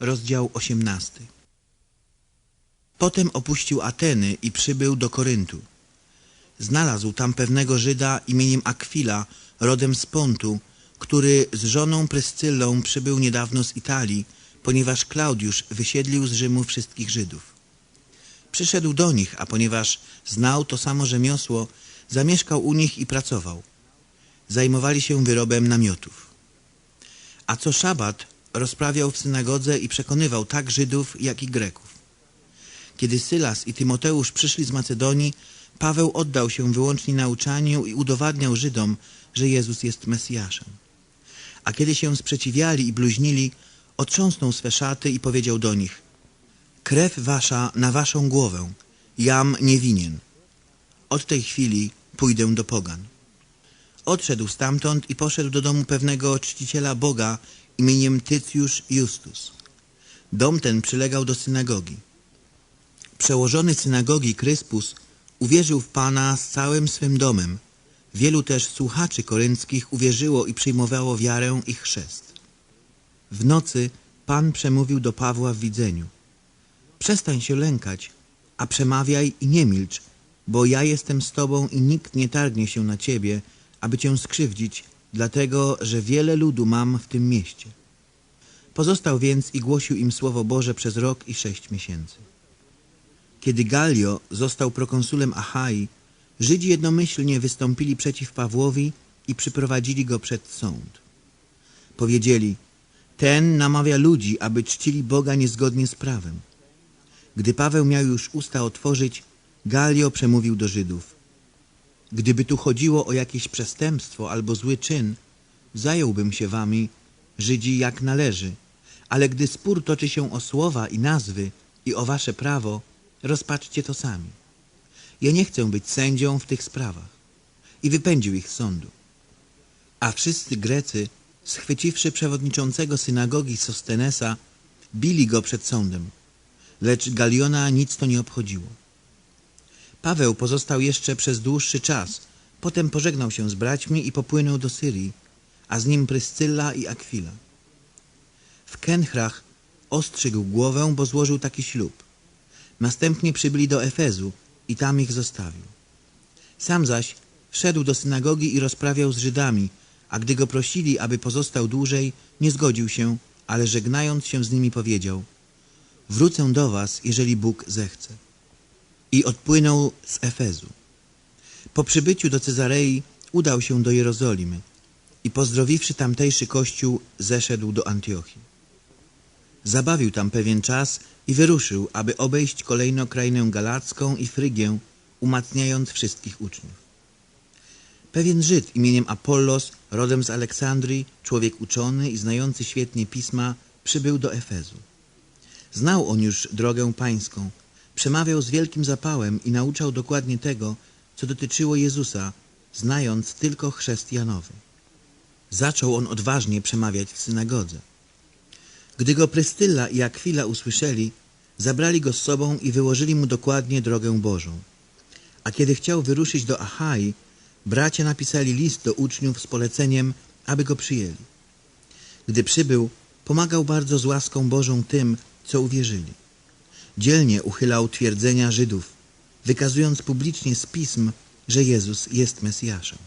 Rozdział 18 Potem opuścił Ateny i przybył do Koryntu. Znalazł tam pewnego Żyda imieniem Akwila, rodem z Pontu, który z żoną Pryscyllą przybył niedawno z Italii, ponieważ Klaudiusz wysiedlił z Rzymu wszystkich Żydów. Przyszedł do nich, a ponieważ znał to samo rzemiosło, zamieszkał u nich i pracował. Zajmowali się wyrobem namiotów. A co szabat rozprawiał w synagodze i przekonywał tak Żydów, jak i Greków. Kiedy Sylas i Tymoteusz przyszli z Macedonii, Paweł oddał się wyłącznie nauczaniu i udowadniał Żydom, że Jezus jest Mesjaszem. A kiedy się sprzeciwiali i bluźnili, otrząsnął swe szaty i powiedział do nich Krew wasza na waszą głowę, jam nie winien. Od tej chwili pójdę do pogan. Odszedł stamtąd i poszedł do domu pewnego czciciela Boga imieniem Tycjusz Justus. Dom ten przylegał do synagogi. Przełożony synagogi Kryspus uwierzył w Pana z całym swym domem. Wielu też słuchaczy korynckich uwierzyło i przyjmowało wiarę i chrzest. W nocy Pan przemówił do Pawła w widzeniu. Przestań się lękać, a przemawiaj i nie milcz, bo ja jestem z Tobą i nikt nie targnie się na Ciebie, aby Cię skrzywdzić, dlatego, że wiele ludu mam w tym mieście. Pozostał więc i głosił im Słowo Boże przez rok i sześć miesięcy. Kiedy Galio został prokonsulem Achai, Żydzi jednomyślnie wystąpili przeciw Pawłowi i przyprowadzili go przed sąd. Powiedzieli, ten namawia ludzi, aby czcili Boga niezgodnie z prawem. Gdy Paweł miał już usta otworzyć, Galio przemówił do Żydów. Gdyby tu chodziło o jakieś przestępstwo albo zły czyn, zająłbym się wami, Żydzi, jak należy, ale gdy spór toczy się o słowa i nazwy i o wasze prawo, rozpaczcie to sami. Ja nie chcę być sędzią w tych sprawach. I wypędził ich z sądu. A wszyscy Grecy, schwyciwszy przewodniczącego synagogi Sostenesa, bili go przed sądem. Lecz Galiona nic to nie obchodziło. Paweł pozostał jeszcze przez dłuższy czas, potem pożegnał się z braćmi i popłynął do Syrii, a z nim Pryscylla i Akwila. W Kenchrach ostrzygł głowę, bo złożył taki ślub. Następnie przybyli do Efezu i tam ich zostawił. Sam zaś wszedł do synagogi i rozprawiał z Żydami, a gdy go prosili, aby pozostał dłużej, nie zgodził się, ale żegnając się z nimi powiedział Wrócę do was, jeżeli Bóg zechce. I odpłynął z Efezu. Po przybyciu do Cezarei udał się do Jerozolimy i pozdrowiwszy tamtejszy kościół, zeszedł do Antiochii. Zabawił tam pewien czas i wyruszył, aby obejść kolejno krainę galacką i Frygię, umacniając wszystkich uczniów. Pewien Żyd imieniem Apollos, rodem z Aleksandrii, człowiek uczony i znający świetnie pisma, przybył do Efezu. Znał on już drogę pańską, przemawiał z wielkim zapałem i nauczał dokładnie tego, co dotyczyło Jezusa, znając tylko chrzest. Zaczął on odważnie przemawiać w synagodze. Gdy go Prystylla i Akwila usłyszeli, zabrali go z sobą i wyłożyli mu dokładnie drogę Bożą. A kiedy chciał wyruszyć do Achai, bracia napisali list do uczniów z poleceniem, aby go przyjęli. Gdy przybył, pomagał bardzo z łaską Bożą tym, co uwierzyli. Dzielnie uchylał twierdzenia Żydów, wykazując publicznie z pism, że Jezus jest Mesjaszem.